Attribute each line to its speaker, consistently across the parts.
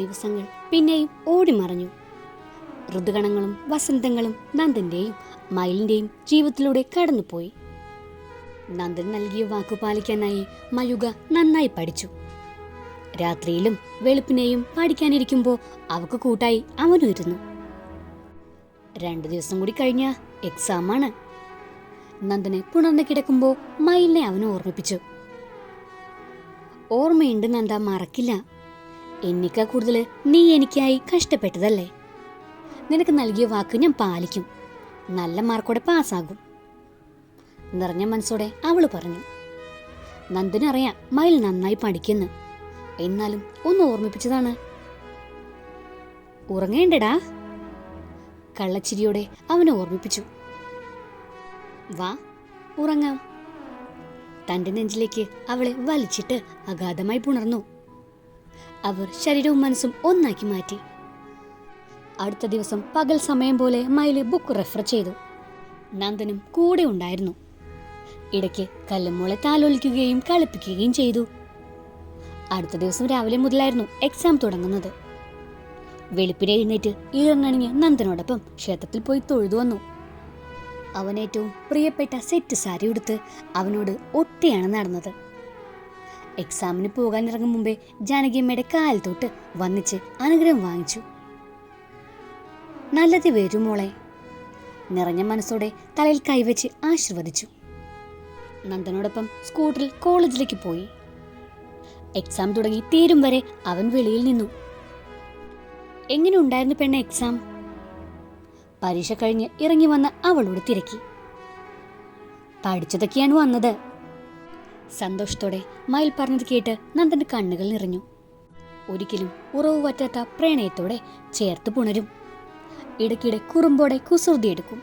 Speaker 1: ദിവസങ്ങൾ പിന്നെയും ഓടിമറഞ്ഞു. ഋതുഗണങ്ങളും വസന്തങ്ങളും നന്ദന്റെയും മയിലിന്റെയും ജീവിതത്തിലൂടെ കടന്നുപോയി. നന്ദൻ നൽകിയ വാക്കു പാലിക്കാനായി മയുക നന്നായി പഠിച്ചു. രാത്രിയിലും വെളുപ്പിനെയും പഠിക്കാനിരിക്കുമ്പോൾ അവക്ക് കൂട്ടായി അവനും ഇരുന്നു രണ്ടു ദിവസം കൂടി കഴിഞ്ഞ എക്സാമാണ്. നന്ദനെ പുണർന്നു കിടക്കുമ്പോൾ മയിലിനെ അവനെ ഓർമ്മിപ്പിച്ചു. ഓർമ്മയുണ്ട് നന്ദ മറക്കില്ല. എന്നേക്കാൾ കൂടുതൽ നീ എനിക്കായി കഷ്ടപ്പെട്ടതല്ലേ? നിനക്ക് നൽകിയ വാക്ക് ഞാൻ പാലിക്കും. നല്ല മാർക്കോടെ പാസ്സാകും. നിറഞ്ഞ മനസ്സോടെ അവൾ പറഞ്ഞു. നന്ദനറിയാം മയിൽ നന്നായി പഠിക്കുന്നു. എന്നാലും ഒന്ന് ഓർമ്മിപ്പിച്ചതാണ്. ഉറങ്ങേണ്ടടാ. കള്ളച്ചിരിയോടെ അവനെ ഓർമ്മിപ്പിച്ചു. വാ ഉറങ്ങാം. തന്റെ നെഞ്ചിലേക്ക് അവളെ വലിച്ചിട്ട് അഗാധമായി പുണർന്നു. അവർ ശരീരവും മനസ്സും ഒന്നാക്കി മാറ്റി. അടുത്ത ദിവസം പകൽ സമയം പോലെ മയിൽ ബുക്ക് റെഫർ ചെയ്തു. നന്ദനും കൂടെ ഉണ്ടായിരുന്നു. ഇടയ്ക്ക് കല്ലുമോളെ താലോലിക്കുകയും കളിപ്പിക്കുകയും ചെയ്തു. അടുത്ത ദിവസം രാവിലെ മുതലായിരുന്നു എക്സാം തുടങ്ങുന്നത്. വെളുപ്പിനെ എഴുന്നേറ്റ് ഈറണ്ണണിഞ്ഞ് നന്ദനോടൊപ്പം ക്ഷേത്രത്തിൽ പോയി തൊഴുതു വന്നു. അവൻ ഏറ്റവും പ്രിയപ്പെട്ട സെറ്റ് സാരി ഉടുത്ത് അവനോട് ഒറ്റയാണ് നടന്നത്. എക്സാമിന് പോകാൻ ഇറങ്ങും മുമ്പേ ജാനകിയമ്മയുടെ കാൽ തൊട്ട് വന്നിച്ച് അനുഗ്രഹം വാങ്ങിച്ചു. നല്ലത് വരും മോളെ. നിറഞ്ഞ മനസ്സോടെ തലയിൽ കൈവച്ച് ആശീർവദിച്ചു. നന്ദനോടൊപ്പം സ്കൂട്ടറിൽ കോളേജിലേക്ക് പോയി. എക്സാം തുടങ്ങി തീരും വരെ അവൻ വെളിയിൽ നിന്നു. എങ്ങനെ ഉണ്ടായിരുന്നു പെണ്ണ എക്സാം പരീക്ഷ കഴിഞ്ഞ് ഇറങ്ങി വന്ന അവളോട് തിരക്കി. പഠിച്ചതൊക്കെയാണ് വന്നത്. സന്തോഷത്തോടെ മയിൽ പറഞ്ഞത് കേട്ട് നന്ദന്റെ കണ്ണുകൾ നിറഞ്ഞു. ഒരിക്കലും ഉറവ് പറ്റാത്ത പ്രണയത്തോടെ ചേർത്ത് പുണരും. ഇടയ്ക്കിടെ കുറുമ്പോടെ കുസൃതിയെടുക്കും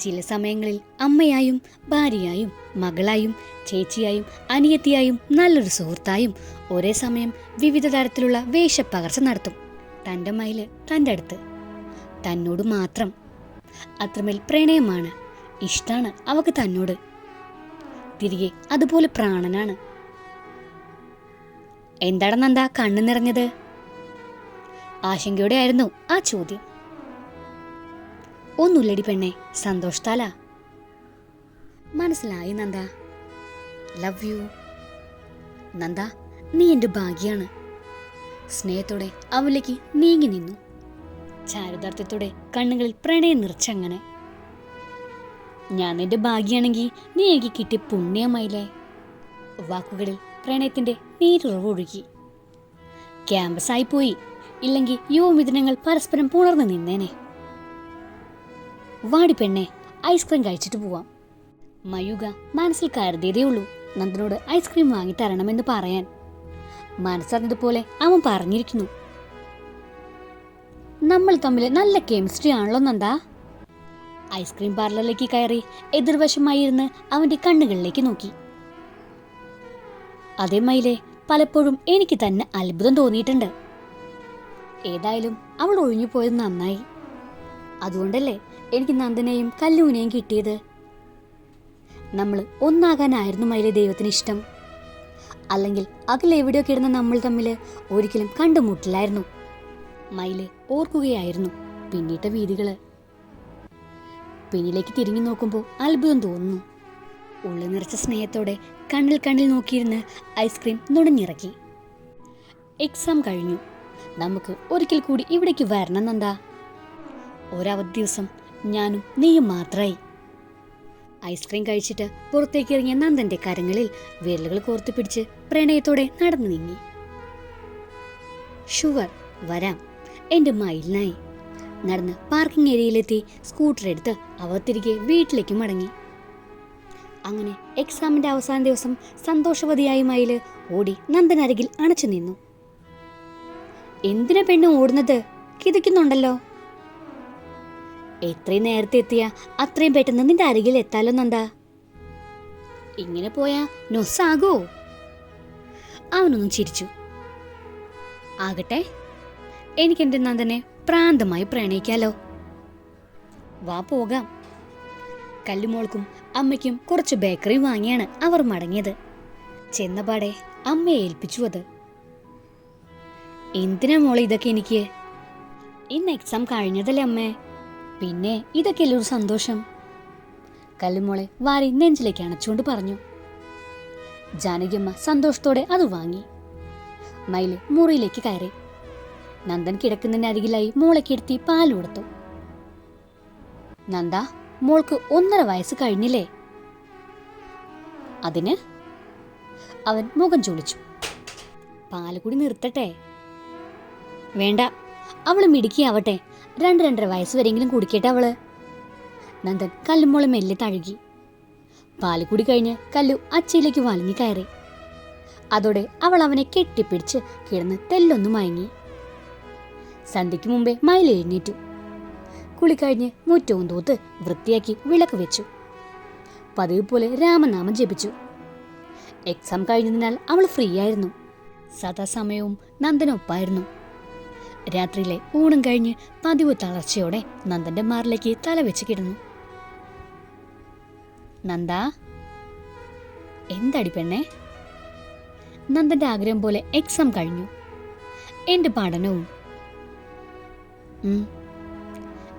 Speaker 1: ചില സമയങ്ങളിൽ അമ്മയായും ഭാര്യയായും മകളായും ചേച്ചിയായും അനിയത്തിയായും നല്ലൊരു സുഹൃത്തായും ഒരേ സമയം വിവിധ തരത്തിലുള്ള വേഷപ്പകർച്ച നടത്തും. തന്റെ മയിൽ തന്റെ അടുത്ത്. തന്നോട് മാത്രം. അത്രമേൽ പ്രണയമാണ്. ഇഷ്ടമാണ് അവക്ക് തന്നോട്. തിരികെ. അതുപോലെ പ്രാണനാണ്. എന്താണ് നന്ദ കണ്ണു നിറഞ്ഞത്? ആശങ്കയോടെ ആയിരുന്നു ആ ചോദ്യം. ഒന്നുല്ലടി പെണ്ണെ സന്തോഷത്താല. മനസ്സിലായി നന്ദ. ലവ് യു നന്ദ നീ എന്റെ ഭാഗ്യാണ്. സ്നേഹത്തോടെ അവളിലേക്ക് നീങ്ങി നിന്നു. ചാരുദാർത്ഥ്യത്തോടെ കണ്ണുകളിൽ പ്രണയം നിറച്ചങ്ങനെ. ഞാൻ നിന്റെ ഭാഗ്യാണെങ്കിൽ നീ എനിക്ക് കിട്ടിയ പുണ്യമായില്ലേ? വാക്കുകളിൽ പ്രണയത്തിന്റെ നീരുറവൊഴുകി. ക്യാമ്പസായി പോയി. ഇല്ലെങ്കിൽ യുവമിഥുനങ്ങൾ പരസ്പരം പുണർന്നു നിന്നേനെ. വാടി പെണ്ണെ ഐസ്ക്രീം കഴിച്ചിട്ട് പോവാം. മയുക മനസ്സിൽ കരുതിയതേ ഉള്ളൂ. നന്ദനോട് ഐസ്ക്രീം വാങ്ങി തരണമെന്ന് പറയാൻ. മനസ്സറിഞ്ഞതുപോലെ അവൻ പറഞ്ഞിരിക്കുന്നു. നമ്മൾ തമ്മിൽ നല്ല കെമിസ്ട്രി ആണല്ലോ നന്ദാ. ഐസ്ക്രീം പാർലറിലേക്ക് കയറി എതിർവശമായിരുന്ന് അവന്റെ കണ്ണുകളിലേക്ക് നോക്കി. അതേ മയിലെ പലപ്പോഴും എനിക്ക് തന്നെ അത്ഭുതം തോന്നിയിട്ടുണ്ട്. ഏതായാലും അവൾ ഒഴിഞ്ഞു പോയത് നന്നായി. അതുകൊണ്ടല്ലേ എനിക്ക് നന്ദനെയും കല്ലൂനെയും കിട്ടിയത്? നമ്മൾ ഒന്നാകാനായിരുന്നു മയിലെ ദൈവത്തിന് ഇഷ്ടം. അല്ലെങ്കിൽ അകലെവിടെയോ കിടന്ന നമ്മൾ തമ്മിൽ ഒരിക്കലും കണ്ടുമുട്ടില്ലായിരുന്നു. മയിൽ ഓർക്കുകയായിരുന്നു പിന്നിട്ട വീതികൾ പിന്നിലേക്ക് തിരിഞ്ഞു നോക്കുമ്പോൾ അത്ഭുതം തോന്നുന്നു. ഉള്ളു നിറച്ച സ്നേഹത്തോടെ കണ്ണിൽ കണ്ണിൽ നോക്കിയിരുന്ന് ഐസ്ക്രീം നുണഞ്ഞിറക്കി. എക്സാം കഴിഞ്ഞു. നമുക്ക് ഒരിക്കൽ കൂടി ഇവിടേക്ക് വരണം നന്ദാ. ഒരവധി ദിവസം ഞാനും നീയും മാത്രമായി ഐസ്ക്രീം കഴിച്ചിട്ട് പുറത്തേക്ക് ഇറങ്ങിയ നന്ദന്റെ കരങ്ങളിൽ വിരലുകൾ കോർത്തു പിടിച്ച് പ്രണയത്തോടെ നടന്നു നീങ്ങി ഷുവർ വരാം. എന്റെ മയിലിനായി. നടന്ന് പാർക്കിംഗ് ഏരിയയിലെത്തി സ്കൂട്ടർ എടുത്ത് അവർ തിരികെ വീട്ടിലേക്ക് മടങ്ങി. അങ്ങനെ എക്സാമിന്റെ അവസാന ദിവസം സന്തോഷവതിയായി മയിൽ ഓടി നന്ദനരികിൽ അണച്ചു നിന്നു. എന്തിനാ പെണ്ണ് ഓടുന്നത്? കിതയ്ക്കുന്നുണ്ടല്ലോ. എത്രയും നേരത്തെ എത്തിയ അത്രയും പെട്ടെന്ന് നിന്റെ അരികിൽ എത്താലോ നന്ദ. ഇങ്ങനെ പോയാ നൊസ്സാകോ? അവനൊന്നും ചിരിച്ചു. ആകട്ടെ എനിക്കെന്റെ നന്ദനെ പ്രാന്തമായി പ്രണയിക്കാലോ. വാ പോകാം. കല്ലുമോൾക്കും അമ്മയ്ക്കും കുറച്ച് ബേക്കറി വാങ്ങിയാണ് അവർ മടങ്ങിയത്. ചെന്നപാടെ അമ്മയെ ഏൽപ്പിച്ചു അത്. എന്തിനാ മോളെ ഇതൊക്കെ എനിക്ക്? ഇന്ന് എക്സാം കഴിഞ്ഞതല്ലേ അമ്മേ? പിന്നെ ഇതൊക്കെയല്ലേ ഒരു സന്തോഷം? കല്ലുമോളെ വാരി നെഞ്ചിലേക്ക് അണച്ചുകൊണ്ട് പറഞ്ഞു. ജാനകിയമ്മ സന്തോഷത്തോടെ അത് വാങ്ങി. മയിൽ മുറിയിലേക്ക് കയറി. നന്ദൻ കിടക്കുന്നതിന് അരികിലായി മോളെ കിടത്തി പാൽ കൊടുത്തു. നന്ദ മോൾക്ക് ഒന്നര വയസ്സ് കഴിഞ്ഞില്ലേ? അതിന്? അവൻ മുഖം ചുളിച്ചു. പാൽ കൂടി നിർത്തട്ടെ? വേണ്ട അവൾ മിടുക്കിയാവട്ടെ. രണ്ട് രണ്ടര വയസ്സ് വരെങ്കിലും കുടിക്കട്ടെ അവൾ. നന്ദൻ കല്ലുമോളെ മെല്ലെ തഴുകി. പാൽ കൂടി കഴിഞ്ഞ് കല്ലു അച്ചയിലേക്ക് വലിഞ്ഞു കയറി. അതോടെ അവൾ അവനെ കെട്ടിപ്പിടിച്ച് കിടന്ന് തെല്ലൊന്നു മയങ്ങി. സന്ധ്യയ്ക്ക് മുമ്പേ മയിൽ എഴുന്നേറ്റു. കുളി മുറ്റവും തൂത്ത് വൃത്തിയാക്കി വിളക്ക് വെച്ചു. പതിവ് പോലെ രാമനാമം ജപിച്ചു. എക്സാം കഴിഞ്ഞതിനാൽ അവൾ ഫ്രീ ആയിരുന്നു സദാസമയവും നന്ദനൊപ്പായിരുന്നു രാത്രിയിലെ ഊണും കഴിഞ്ഞ് പതിവ് തളർച്ചയോടെ നന്ദന്റെ മാറിലേക്ക് തല വെച്ച് കിടന്നു. നന്ദ എന്തടി പെണ്ണേ? നന്ദന്റെ ആഗ്രഹം പോലെ എക്സാം കഴിഞ്ഞു. എന്റെ പഠനവും.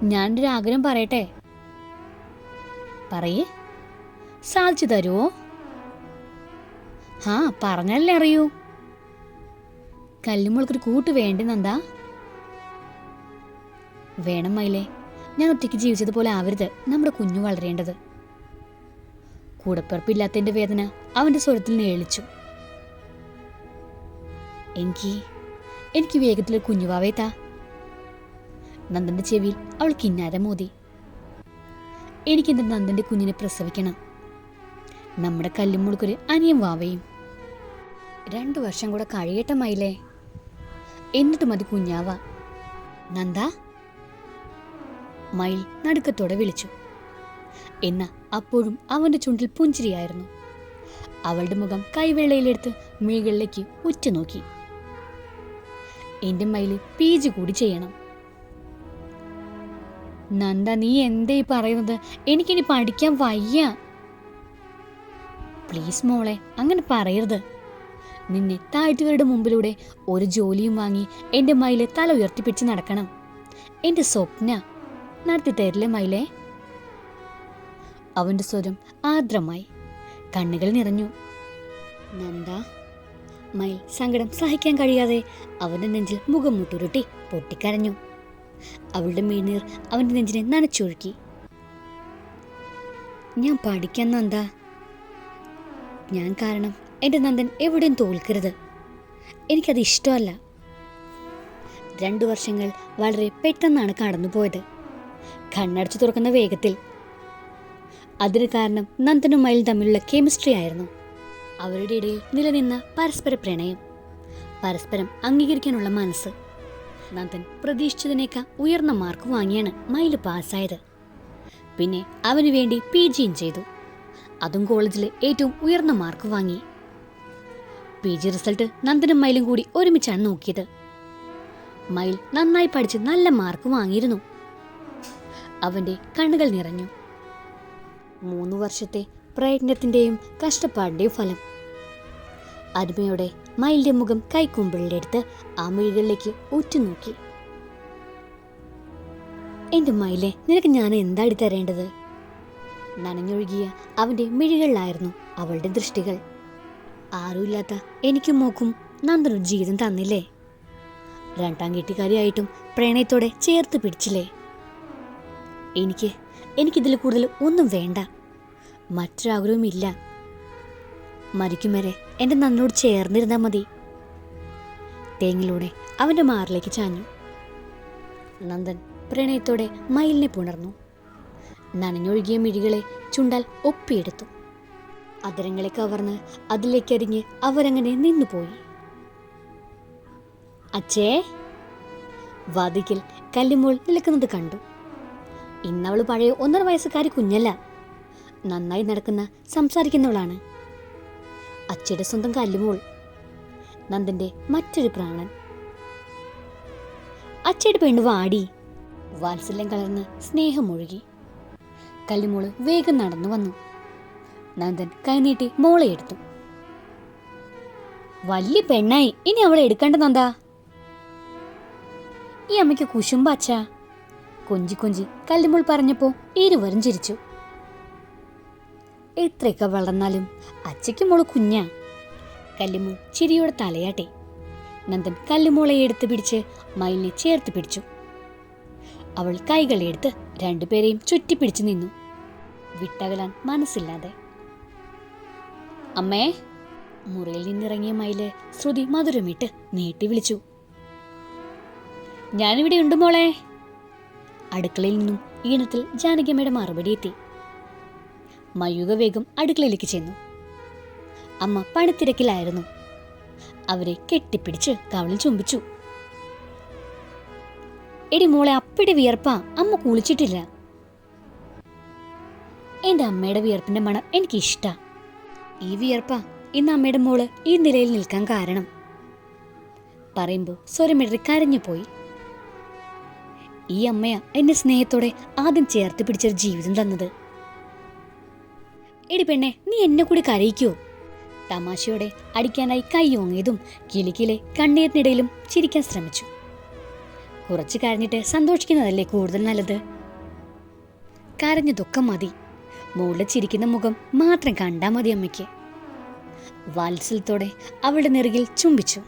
Speaker 1: ഞാനൊരു ആഗ്രഹം പറയട്ടെ? പറയേ. സാധിച്ചു തരുമോ ആ പറഞ്ഞല്ലേ അറിയൂ. കല്ലുമുളക്കൊരു കൂട്ട് വേണ്ടി നന്ദാ വേണം മയിലേ ഞാൻ ഒറ്റയ്ക്ക് ജീവിച്ചതുപോലെ ആവരുത്. നമ്മുടെ കുഞ്ഞു വളരേണ്ടത്. കൂടപ്പിറപ്പില്ലാത്തതിന്റെ വേദന അവന്റെ സ്വരത്തിൽ നേളിച്ചു എനിക്ക് എനിക്ക് വേഗത്തിൽ കുഞ്ഞുവാവേ താ നന്ദന്റെ ചെവിയിൽ അവൾ കിന്നാരം മോതി. എനിക്കെന്റെ നന്ദന്റെ കുഞ്ഞിനെ പ്രസവിക്കണം? നമ്മുടെ കല്ലുമുളുക്കൊരു അനിയൻ വാവയും. രണ്ടു വർഷം കൂടെ കഴിയട്ടമായില്ലേ എന്നിട്ടും മതി കുഞ്ഞാവ. നന്ദ. മയിൽ നടുക്കത്തോടെ വിളിച്ചു. എന്ന അപ്പോഴും അവന്റെ ചുണ്ടിൽ പുഞ്ചിരിയായിരുന്നു. അവളുടെ മുഖം കൈവേളയിലെടുത്ത് മീകളിലേക്ക് ഉറ്റുനോക്കി. എന്റെ മയിൽ പീജ് കൂടി ചെയ്യണം. നന്ദ നീ എന്തേ പറയുന്നത്? എനിക്കിനി പഠിക്കാൻ വയ്യ. പ്ലീസ് മോളെ അങ്ങനെ പറയരുത്. നിന്നെ താഴ്ത്തിയവരുടെ മുമ്പിലൂടെ ഒരു ജോലിയും വാങ്ങി എന്റെ മയിലെ തല ഉയർത്തിപ്പിടിച്ച് നടക്കണം. എന്റെ സ്വപ്ന നടത്തി തരില്ലേ മയിലേ? അവന്റെ സ്വരം ആർദ്രമായി. കണ്ണുകൾ നിറഞ്ഞു. നന്ദ മയിൽ സങ്കടം സഹിക്കാൻ കഴിയാതെ അവന്റെ നെഞ്ചിൽ മുഖം മുട്ടുരുട്ടി പൊട്ടിക്കരഞ്ഞു. അവളുടെ മേനീർ അവന്റെ നെഞ്ചിനെ നനച്ചൊഴുക്കി. ഞാൻ പഠിക്കാൻ നന്ദ. ഞാൻ കാരണം എന്റെ നന്ദൻ എവിടെയും തോൽക്കരുത്. എനിക്കത് ഇഷ്ടമല്ല. രണ്ടു വർഷങ്ങൾ വളരെ പെട്ടെന്നാണ് കടന്നുപോയത്. കണ്ണടച്ചു തുറക്കുന്ന വേഗത്തിൽ. അതിന് കാരണം നന്ദനും മയിലും തമ്മിലുള്ള കെമിസ്ട്രി ആയിരുന്നു. അവരുടെ ഇടയിൽ നിലനിന്ന പരസ്പര പ്രണയം. പരസ്പരം അംഗീകരിക്കാനുള്ള മനസ്സ്. നന്ദൻ പ്രതീക്ഷിച്ചതിനേക്കാൾ ഉയർന്ന മാർക്ക് വാങ്ങിയാണ് മയിൽ പാസ്സായത്. പിന്നെ അവന് വേണ്ടി പി ജിയും ചെയ്തു. അതും കോളേജിലെ ഏറ്റവും ഉയർന്ന മാർക്ക് വാങ്ങി. പി ജി റിസൾട്ട് നന്ദനും മയിലും കൂടി ഒരുമിച്ചാണ് നോക്കിയത്. മയിൽ നന്നായി പഠിച്ച് നല്ല മാർക്ക് വാങ്ങിയിരുന്നു. അവന്റെ കണ്ണുകൾ നിറഞ്ഞു. മൂന്ന് വർഷത്തെ പ്രയത്നത്തിന്റെയും കഷ്ടപ്പാടിന്റെയും ഫലം. അരുമയോടെ മയിലിന്റെ മുഖം കൈക്കുമ്പിളിലെടുത്ത് ആ മിഴികളിലേക്ക് ഉറ്റുനോക്കി. എന്റെ മയിലെ നിനക്ക് ഞാൻ എന്താടി തരേണ്ടത്? നനഞ്ഞൊഴുകിയ അവന്റെ മിഴികളിലായിരുന്നു അവളുടെ ദൃഷ്ടികൾ. ആരുമില്ലാത്ത എനിക്കും മോക്കും നന്ദനൊരു ജീവിതം തന്നില്ലേ? രണ്ടാം കെട്ടിക്കാരിയായിട്ടും പ്രണയത്തോടെ ചേർത്ത് പിടിച്ചില്ലേ? എനിക്ക് എനിക്കിതിൽ കൂടുതൽ ഒന്നും വേണ്ട. മറ്റൊരാഗ്രഹവും ഇല്ല മരിക്കും വരെ എന്റെ നന്നോട് ചേർന്നിരുന്നാൽ മതി. തേങ്ങിലൂടെ അവന്റെ മാറിലേക്ക് ചാഞ്ഞു. നന്ദൻ പ്രണയത്തോടെ മയിലിനെ പുണർന്നു. നനഞ്ഞൊഴുകിയ മിഴികളെ ചുണ്ടാൽ ഒപ്പിയെടുത്തു. അതിരങ്ങളെ കവർന്ന് അതിലേക്കരിഞ്ഞ് അവരങ്ങനെ നിന്നുപോയി. അച്ഛേ വാതിക്കൽ കല്ലുമോൾ നിൽക്കുന്നത് കണ്ടു. ഇന്നവൾ പഴയ ഒന്നര വയസ്സുകാരി കുഞ്ഞല്ല. നന്നായി നടക്കുന്ന സംസാരിക്കുന്നവളാണ്. അച്ഛയുടെ സ്വന്തം കല്ലുമോൾ. നന്ദന്റെ മറ്റൊരു പ്രാണൻ. അച്ഛയുടെ പെണ്ണ് വാടി. വാത്സല്യം കലർന്ന് സ്നേഹമൊഴുകി കല്ലുമോൾ വേഗം നടന്നു വന്നു. നന്ദൻ കൈനീട്ടി മോളെ എടുത്തു. വലിയ പെണ്ണായി. ഇനി അവളെ എടുക്കണ്ട നന്ദാ. ഈ അമ്മയ്ക്ക് കുശുമ്പാച്ചാ കൊഞ്ചി കൊഞ്ചി കല്ലുമോൾ പറഞ്ഞപ്പോ ഇരുവരും ചിരിച്ചു. എത്രയൊക്കെ വളർന്നാലും അച്ചയ്ക്ക് മോൾ കുഞ്ഞാ. കല്ലുമോൾ ചിരിയോടെ തലയാട്ടെ. നന്ദൻ കല്ലുമോളെ എടുത്തു പിടിച്ച് മയിലിനെ ചേർത്ത് പിടിച്ചു. അവൾ കൈകളെടുത്ത് രണ്ടുപേരെയും ചുറ്റിപ്പിടിച്ചു നിന്നു. വിട്ടകലാൻ മനസ്സില്ലാതെ. അമ്മേ മുറിയിൽ നിന്നിറങ്ങിയ മയിൽ ശ്രുതി മധുരമിട്ട് നീട്ടി വിളിച്ചു. ഞാനിവിടെ ഉണ്ട് മോളെ. അടുക്കളയിൽ നിന്നും ഈണത്തിൽ ജാനകിയമ്മയുടെ മറുപടി എത്തി. മയൂക വേഗം അടുക്കളയിലേക്ക് ചെന്നു. അമ്മ പണിത്തിരക്കിലായിരുന്നു. അവരെ കെട്ടിപ്പിടിച്ച് കവളിൽ ചുംബിച്ചു. എടി മോളെ അപ്പിടി വിയർപ്പാ. അമ്മ കുളിച്ചിട്ടില്ല. എന്റെ അമ്മയുടെ വിയർപ്പിന്റെ മണം എനിക്ക് ഇഷ്ടാ ഈ വിയർപ്പാ. ഇന്ന് അമ്മയുടെ മോൾ ഈ നിലയിൽ നിൽക്കാൻ കാരണം. പറയുമ്പോൾ സ്വരമിടറി കരഞ്ഞു പോയി. ഈ അമ്മയാ എന്നെ സ്നേഹത്തോടെ ആദ്യം ചേർത്ത് പിടിച്ചൊരു ജീവിതം തന്നത്. എടി പെണ്ണെ നീ എന്നെ കൂടി കരയിക്കോ? തമാശയോടെ അടിക്കാനായി കൈയോങ്ങിയതും കിളിക്കിലെ കണ്ണീരിനിടയിലും ചിരിക്കാൻ ശ്രമിച്ചു. കുറച്ച് കരഞ്ഞിട്ട് സന്തോഷിക്കുന്നതല്ലേ കൂടുതൽ നല്ലത്? കരഞ്ഞു ദുഃഖം മതി. മോൾ ചിരിക്കുന്ന മുഖം മാത്രം കണ്ടാ മതി അമ്മയ്ക്ക്. വാത്സല്യത്തോടെ അവളുടെ നെറുകിൽ ചുംബിച്ചു.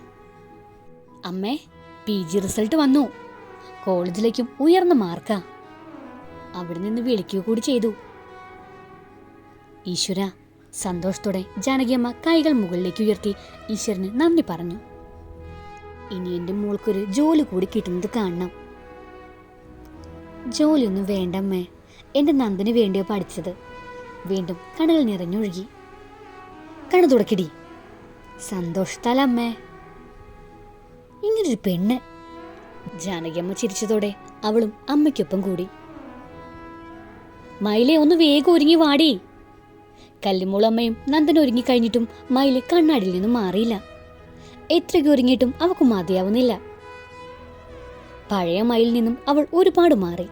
Speaker 1: അമ്മേ പി ജി റിസൾട്ട് വന്നു. കോളേജിലേക്കും ഉയർന്ന മാർക്കാ. അവിടെ നിന്ന് വിളിക്കുക കൂടി ചെയ്തു. ഈശ്വര സന്തോഷത്തോടെ ജാനകിയമ്മ കൈകൾ മുകളിലേക്ക് ഉയർത്തി ഈശ്വരന് നന്ദി പറഞ്ഞു. ഇനി എന്റെ മോൾക്കൊരു ജോലി കൂടി കിട്ടുന്നത് കാണണം. ജോലിയൊന്നും വേണ്ടമ്മേ എന്റെ നന്ദന് വേണ്ടിയോ പഠിച്ചത്. വീണ്ടും കണകൾ നിറഞ്ഞൊഴുകി. കണ്ണു തുടക്കിടി. സന്തോഷത്താലമ്മേ. ഇങ്ങനൊരു പെണ്ണ്. ജാനകിയമ്മ ചിരിച്ചതോടെ അവളും അമ്മയ്ക്കൊപ്പം കൂടി. മയിലെ ഒന്ന് വേഗം ഒരുങ്ങി വാടി. കല്ലിമൂളമ്മയും നന്ദൻ ഒരുങ്ങിക്കഴിഞ്ഞിട്ടും മയിൽ കണ്ണാടിയിൽ നിന്നും മാറിയില്ല. എത്രയ്ക്ക് ഒരുങ്ങിയിട്ടും അവക്ക് മതിയാവുന്നില്ല. പഴയ മയിൽ നിന്നും അവൾ ഒരുപാട് മാറി.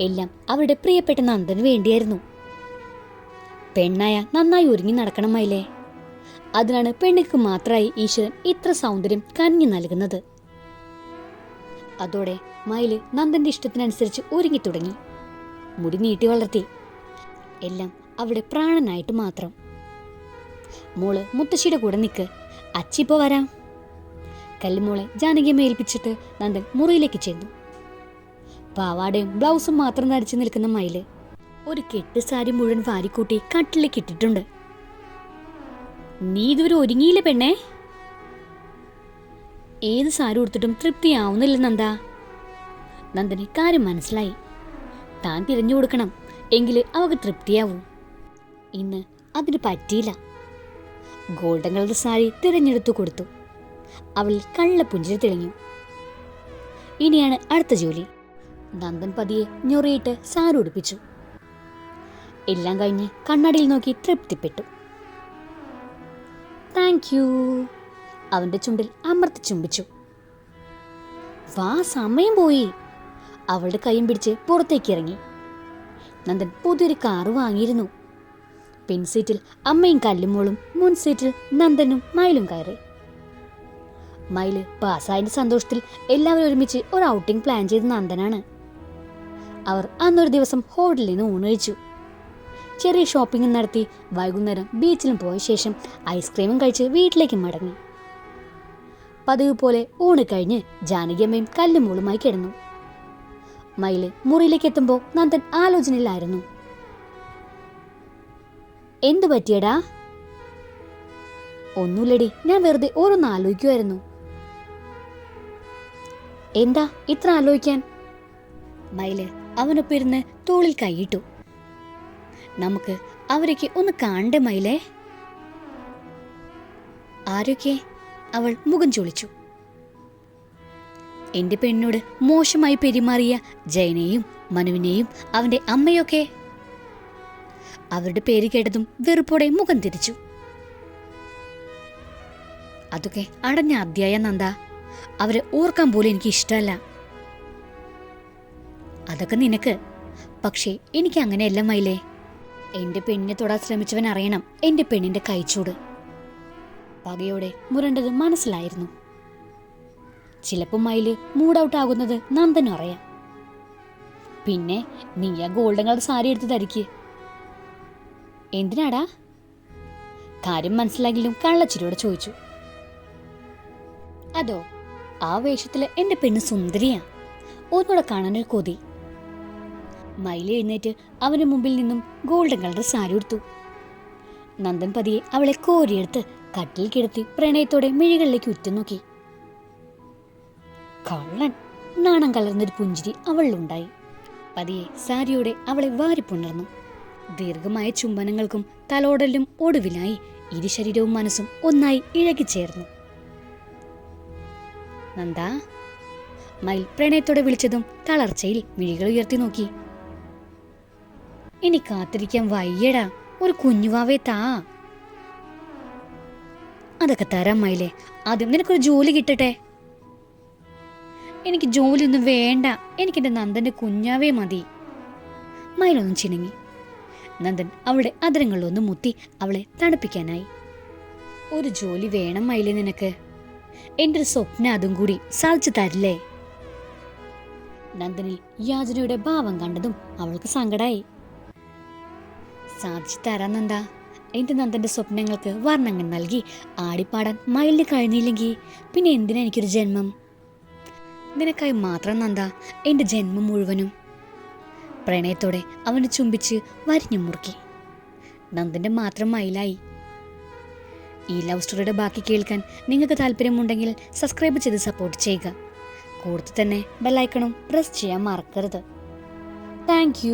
Speaker 1: എല്ലാം അവളുടെ പ്രിയപ്പെട്ട നന്ദന് വേണ്ടിയായിരുന്നു. പെണ്ണായ നന്നായി ഒരുങ്ങി നടക്കണം മയിലേ. അതിനാണ് പെണ്ണിക്ക് മാത്രമായി ഈശ്വരൻ ഇത്ര സൗന്ദര്യം കനിഞ്ഞു നൽകുന്നത്. അതോടെ മയിൽ നന്ദന്റെ ഇഷ്ടത്തിനനുസരിച്ച് ഒരുങ്ങി തുടങ്ങി. മുടി നീട്ടി വളർത്തി. എല്ലാം അവിടെ പ്രാണനായിട്ട് മാത്രം. മോൾ മുത്തശ്ശിയുടെ കൂടെ നിൽക്ക് അച്ചിപ്പോ വരാം. കല്ലുമോളെ ജാനകിയമ്മ ഏൽപ്പിച്ചിട്ട് നന്ദൻ മുറിയിലേക്ക് ചെന്നു. പാവാടയും ബ്ലൗസും മാത്രം ധരിച്ചു നിൽക്കുന്ന മയിൽ ഒരു കെട്ട് സാരി മുഴുവൻ വാരിക്കൂട്ടി കട്ടിലേക്ക് ഇട്ടിട്ടുണ്ട്. നീ ഇതുവരെ ഒരുങ്ങിയില്ല പെണ്ണേ? ഏത് സാരി ഉടുത്തിട്ടും തൃപ്തിയാവുന്നില്ല നന്ദ. നന്ദന് കാര്യം മനസ്സിലായി. താൻ തിരഞ്ഞു കൊടുക്കണം. എങ്കിൽ അവക്ക് തൃപ്തിയാവൂ. ഇന്ന് അതിന് പറ്റിയില്ല. ഗോൾഡൻ കളർ സാരി തിരഞ്ഞെടുത്തു കൊടുത്തു. അവൾ കള്ളപ്പുഞ്ചിരി തെളിഞ്ഞു. ഇനിയാണ് അടുത്ത ജോലി. നന്ദൻ പതിയെ ഞൊറിയിട്ട് സാരി ഉടുപ്പിച്ചു. എല്ലാം കഴിഞ്ഞ് കണ്ണാടിയിൽ നോക്കി തൃപ്തിപ്പെട്ടു. താങ്ക് യു അവന്റെ ചുണ്ടിൽ അമർത്തി ചുംബിച്ചു. വാ സമയം പോയി. അവളുടെ കൈയും പിടിച്ച് പുറത്തേക്ക് ഇറങ്ങി. നന്ദൻ പുതിയൊരു കാറ് വാങ്ങിയിരുന്നു. പിൻസീറ്റിൽ അമ്മയും കല്ലുമോളും മുൻ സീറ്റിൽ നന്ദനും മയിലും കയറി. മയിൽ പാസ്സായതിന്റെ സന്തോഷത്തിൽ എല്ലാവരും ഒരുമിച്ച് ഒരു ഔട്ടിംഗ് പ്ലാൻ ചെയ്ത് നന്ദനാണ്. അവർ അന്നൊരു ദിവസം ഹോട്ടലിൽ നിന്ന് ഊണ് കഴിച്ചു. ചെറിയ ഷോപ്പിംഗും നടത്തി വൈകുന്നേരം ബീച്ചിലും പോയ ശേഷം ഐസ്ക്രീമും കഴിച്ച് വീട്ടിലേക്ക് മടങ്ങി. പതിവ് പോലെ ഊണ് കഴിഞ്ഞ് ജാനകിയമ്മയും കല്ലുമോളുമായി കിടന്നു. മയിൽ മുറിയിലേക്ക് എത്തുമ്പോൾ നന്ദൻ ആലോചനയിലായിരുന്നു. എന്തു പറ്റിയടാ? ഒന്നുമില്ലടി ഞാൻ വെറുതെ ഓരോന്ന് ആലോചിക്കുമായിരുന്നു എന്താ ഇത്ര ആലോചിക്കാൻ? മയിൽ അവനൊപ്പം ഇരുന്ന് തോളിൽ കൈയിട്ടു. നമുക്ക് അവരൊക്കെ ഒന്ന് കാണണ്ടേ മയിലേ? ആരൊക്കെ? അവൾ മുഖം ചൊളിച്ചു. എന്റെ പെണ്ണോട് മോശമായി പെരുമാറിയ ജയനെയും മനുവിനെയും അവന്റെ അമ്മയൊക്കെ അവരുടെ പേര് കേട്ടതും വെറുപ്പോടെ മുഖം തിരിച്ചു. അതൊക്കെ അടഞ്ഞ അധ്യായ നന്ദ. അവരെ ഓർക്കാൻ പോലും എനിക്ക് ഇഷ്ടമല്ല. അതൊക്കെ നിനക്ക്. പക്ഷേ എനിക്ക് അങ്ങനെയല്ല മയിലേ. എന്റെ പെണ്ണിനെ തൊടാൻ ശ്രമിച്ചവൻ അറിയണം എന്റെ പെണ്ണിന്റെ കൈച്ചൂട്. പകയോടെ മുരണ്ടത് മനസ്സിലായിരുന്നു. ചിലപ്പോൾ മയിൽ മൂഡ് ഔട്ട് ആകുന്നത് നന്ദനും അറിയാം. പിന്നെ നീ ആ ഗോൾഡൻ കളർ സാരി എടുത്ത് ധരിക്ക്. എന്തിനാടാ? കാര്യം മനസ്സിലാകിലും കള്ളച്ചിരിയോടെ ചോദിച്ചു. അതോ ആ വേഷത്തിൽ എന്റെ പെണ്ണ് സുന്ദരിയാ? ഒന്നുകൂടെ കാണാനൊരു കൊതി. മയിൽ എഴുന്നേറ്റ് അവന്റെ മുമ്പിൽ നിന്നും ഗോൾഡൻ കളർ സാരി എടുത്തു നന്ദൻ പതിയെ അവളെ കോരിയെടുത്ത് കട്ടിൽ കിടത്തി പ്രണയത്തോടെ മിഴികളിലേക്ക് ഉറ്റുനോക്കി കള്ളൻ നാണം കലർന്നൊരു പുഞ്ചിരി അവളിലുണ്ടായി. പതിയെ സാരിയോടെ അവളെ വാരിപ്പുണർന്നു. ദീർഘമായ ചുംബനങ്ങൾക്കും തലോടലും ഒടുവിലായി ഇരു ശരീരവും മനസ്സും ഒന്നായി ഇഴകിച്ചേർന്നു. നന്ദ മയിൽ പ്രണയത്തോടെ വിളിച്ചതും തളർച്ചയിൽ മിഴികൾ ഉയർത്തി നോക്കി. ഇനി കാത്തിരിക്കാൻ വയ്യടാ ഒരു കുഞ്ഞുവാവേ താ. അതൊക്കെ തരാം മയിലേ ആദ്യം നിനക്കൊരു ജോലി കിട്ടട്ടെ. എനിക്ക് ജോലിയൊന്നും വേണ്ട എനിക്കെന്റെ നന്ദന്റെ കുഞ്ഞാവേ മതി. മയിലൊന്നും ചിണങ്ങി. നന്ദൻ അവളുടെ അതിരങ്ങളിലൊന്ന് മുത്തി അവളെ തണുപ്പിക്കാനായി. ഒരു ജോലി വേണം മയിലെ നിനക്ക്. എന്റെ ഒരു സ്വപ്നം അതും കൂടി സാധിച്ചു തരില്ലേ? നന്ദനിൽ യാചനയുടെ ഭാവം കണ്ടതും അവൾക്ക് സങ്കടായി. സാധിച്ചു തരാൻ നന്ദ. എന്റെ നന്ദന്റെ സ്വപ്നങ്ങൾക്ക് വർണങ്ങൾ നൽകി ആടിപ്പാടാൻ മയിലിന് കഴിഞ്ഞില്ലെങ്കിൽ പിന്നെ എന്തിനാ എനിക്കൊരു ജന്മം? നിനക്കായി മാത്രം നന്ദ എന്റെ ജന്മം മുഴുവനും. പ്രണയത്തോടെ അവനെ ചുംബിച്ച് വരിഞ്ഞു മുറുക്കി. നന്ദിന്റെ മാത്രം മയിലായി. ഈ ലവ് സ്റ്റോറിയുടെ ബാക്കി കേൾക്കാൻ നിങ്ങൾക്ക് താല്പര്യമുണ്ടെങ്കിൽ സബ്സ്ക്രൈബ് ചെയ്ത് സപ്പോർട്ട് ചെയ്യുക. കൂടുതൽ തന്നെ ബെല്ലൈക്കണും പ്രസ് ചെയ്യാൻ മറക്കരുത്. താങ്ക്